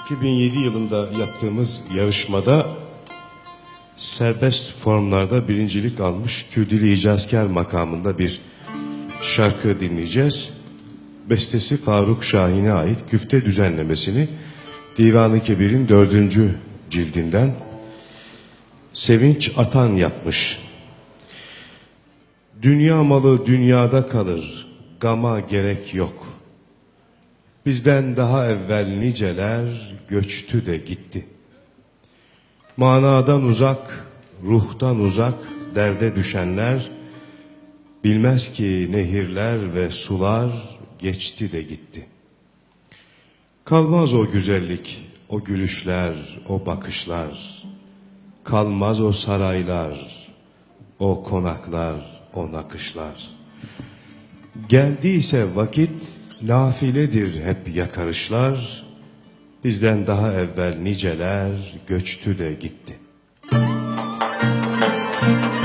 2007 yılında yaptığımız yarışmada serbest formlarda birincilik almış Kürdili İcazkar makamında bir şarkı dinleyeceğiz. Bestesi Faruk Şahin'e ait küfte düzenlemesini Divan-ı Kebir'in dördüncü cildinden Sevinç Atan yapmış. Dünya malı dünyada kalır, gama gerek yok. Bizden daha evvel niceler göçtü de gitti. Manadan uzak, ruhtan uzak derde düşenler, bilmez ki nehirler ve sular geçti de gitti. Kalmaz o güzellik, o gülüşler, o bakışlar, kalmaz o saraylar, o konaklar, o nakışlar. Geldiyse vakit nafiledir hep yakarışlar, bizden daha evvel niceler göçtü de gitti.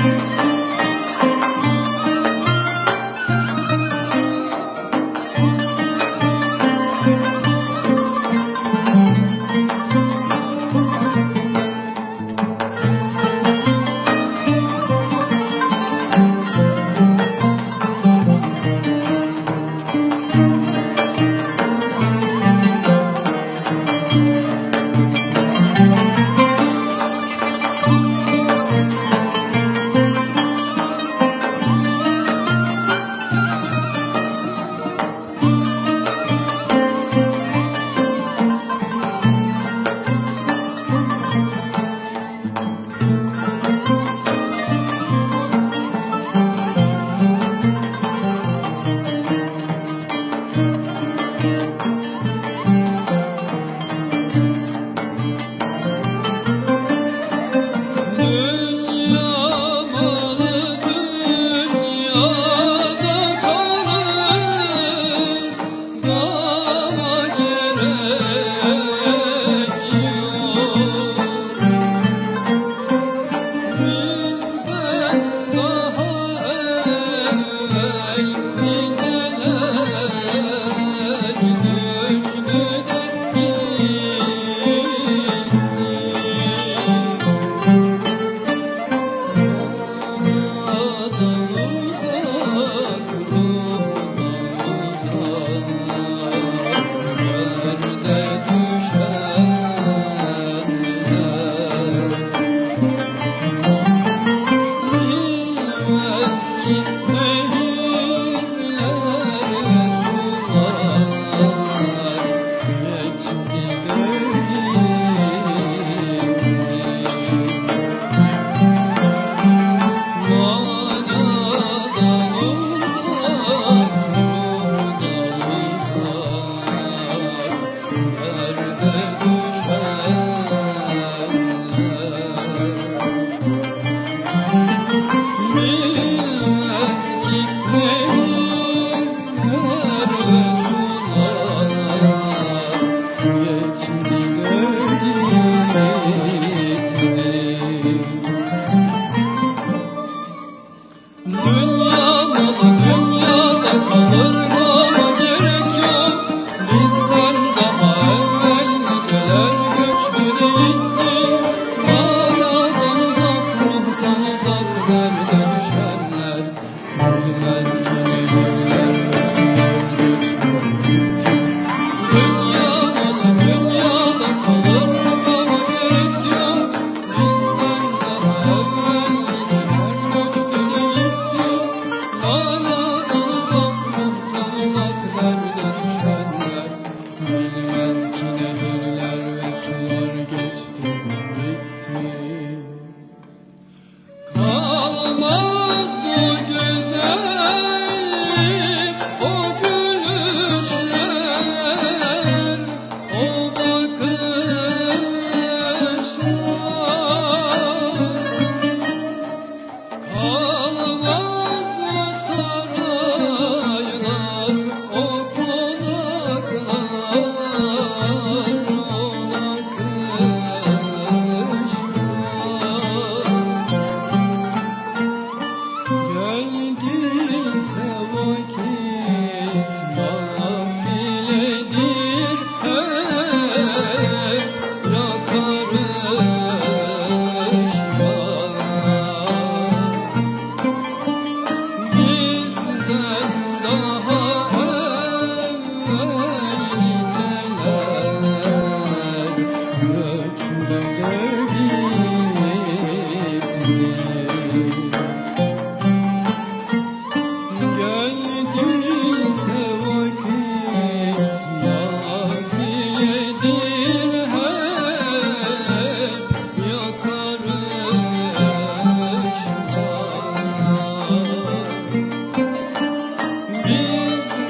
Dünya gitti Mağaradan uzak ruhtan uzak derde düşenler Bilmez ve sular geçti de gitti dünyada kalır yok Bizden daha evvel niceler göçtü de gitti Anadan uzak, ruhtan uzak derde düşenler Bilmez ki nehirler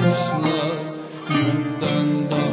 bakışlar Yüzden daha